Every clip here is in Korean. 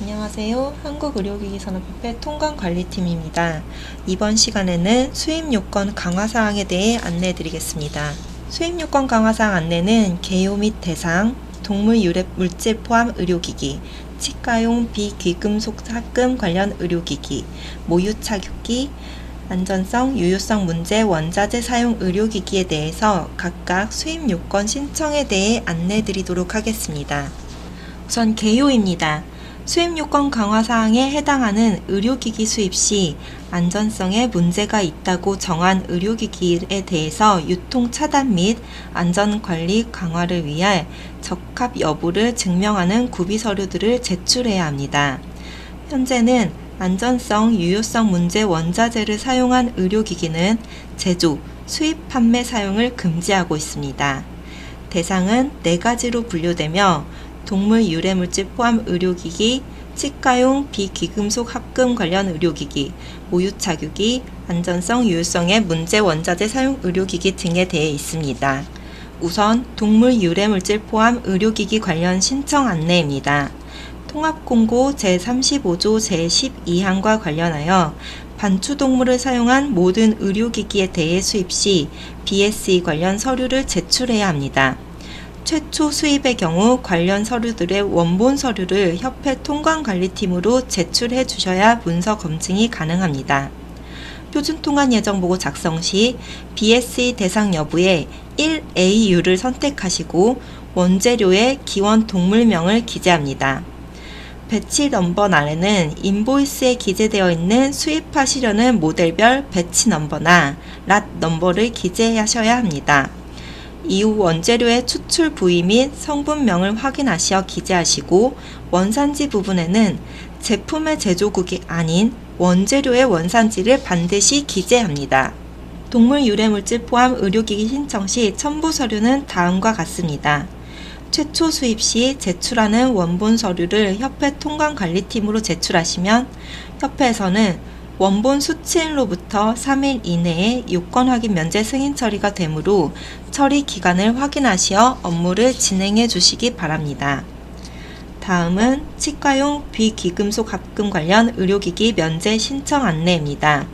안녕하세요. 한국의료기기산업협회 통관관리팀입니다. 이번 시간에는 수입요건 강화사항에 대해 안내해드리겠습니다. 수입요건 강화사항 안내는 개요 및 대상, 동물 유래 물질 포함 의료기기, 치과용 비귀금속 삭금 관련 의료기기, 모유 착육기, 안전성, 유효성 문제, 원자재 사용 의료기기에 대해서 각각 수입 요건 신청에 대해 안내 드리도록 하겠습니다. 우선 개요입니다. 수입 요건 강화 사항에 해당하는 의료기기 수입 시 안전성에 문제가 있다고 정한 의료기기에 대해서 유통 차단 및 안전 관리 강화를 위해 적합 여부를 증명하는 구비 서류들을 제출해야 합니다. 현재는 안전성, 유효성 문제 원자재를 사용한 의료기기는 제조, 수입, 판매 사용을 금지하고 있습니다. 대상은 네 가지로 분류되며 동물 유래물질 포함 의료기기, 치과용 비귀금속 합금 관련 의료기기, 모유 착유기, 안전성, 유효성의 문제 원자재 사용 의료기기 등에 대해 있습니다. 우선 동물 유래물질 포함 의료기기 관련 신청 안내입니다. 통합공고 제35조 제12항과 관련하여 반추동물을 사용한 모든 의료기기에 대해 수입 시 BSE 관련 서류를 제출해야 합니다. 최초 수입의 경우 관련 서류들의 원본 서류를 협회 통관관리팀으로 제출해 주셔야 문서 검증이 가능합니다. 표준 통관 예정 보고 작성 시 BSE 대상 여부에 1AU를 선택하시고 원재료의 기원 동물명을 기재합니다. 배치 넘버 아래는 인보이스에 기재되어 있는 수입하시려는 모델별 배치 넘버나 랏 넘버를 기재하셔야 합니다. 이후 원재료의 추출 부위 및 성분명을 확인하시어 기재하시고 원산지 부분에는 제품의 제조국이 아닌 원재료의 원산지를 반드시 기재합니다. 동물 유래 물질 포함 의료기기 신청 시 첨부 서류는 다음과 같습니다. 최초 수입 시 제출하는 원본 서류를 협회 통관관리팀으로 제출하시면 협회에서는 원본 수취인로부터 3일 이내에 요건 확인 면제 승인 처리가 되므로 처리 기간을 확인하시어 업무를 진행해 주시기 바랍니다. 다음은 치과용 비귀금속 합금 관련 의료기기 면제 신청 안내입니다.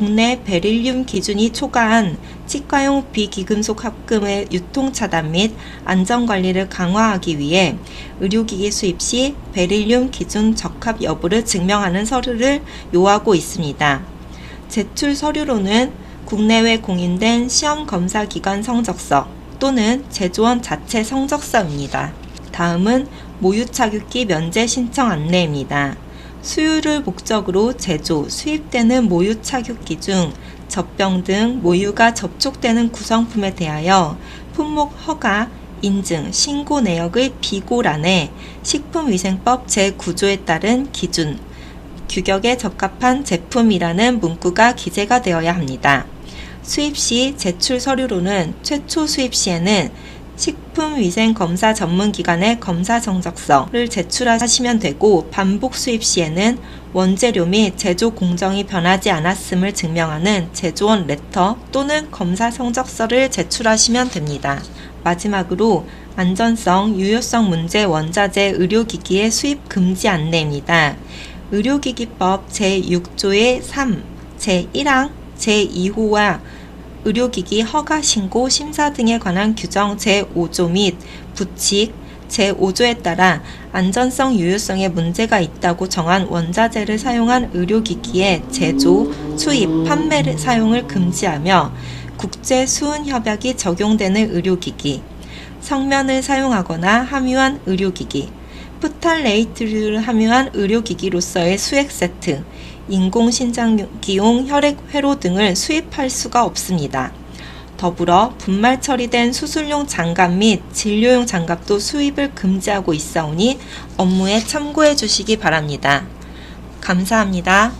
국내 베릴륨 기준이 초과한 치과용 비귀금속 합금의 유통 차단 및 안전 관리를 강화하기 위해 의료기기 수입 시 베릴륨 기준 적합 여부를 증명하는 서류를 요하고 있습니다. 제출 서류로는 국내외 공인된 시험 검사 기관 성적서 또는 제조원 자체 성적서입니다. 다음은 모유 착육기 면제 신청 안내입니다. 수유를 목적으로 제조, 수입되는 모유 착육 기 중 젖병 등 모유가 접촉되는 구성품에 대하여 품목 허가, 인증, 신고 내역의 비고란에 식품위생법 제9조에 따른 기준, 규격에 적합한 제품이라는 문구가 기재가 되어야 합니다. 수입 시 제출 서류로는 최초 수입 시에는 식품위생검사 전문기관의 검사 정적서를 제출하시면 되고 반복 수입 시에는 원재료 및 제조 공정이 변하지 않았음을 증명하는 제조원 레터 또는 검사 성적서를 제출하시면 됩니다. 마지막으로 안전성, 유효성 문제 원자재 의료기기의 수입 금지 안내입니다. 의료기기법 제6조의 3, 제1항, 제2호와 의료기기 허가 신고 심사 등에 관한 규정 제5조 및 부칙 제5조에 따라 안전성 유효성에 문제가 있다고 정한 원자재를 사용한 의료기기의 제조, 수입, 판매 사용을 금지하며 국제 수은 협약이 적용되는 의료기기, 성면을 사용하거나 함유한 의료기기, 프탈레이트를 함유한 의료기기로서의 수액 세트, 인공신장기용 혈액회로 등을 수입할 수가 없습니다. 더불어 분말 처리된 수술용 장갑 및 진료용 장갑도 수입을 금지하고 있사오니 업무에 참고해 주시기 바랍니다. 감사합니다.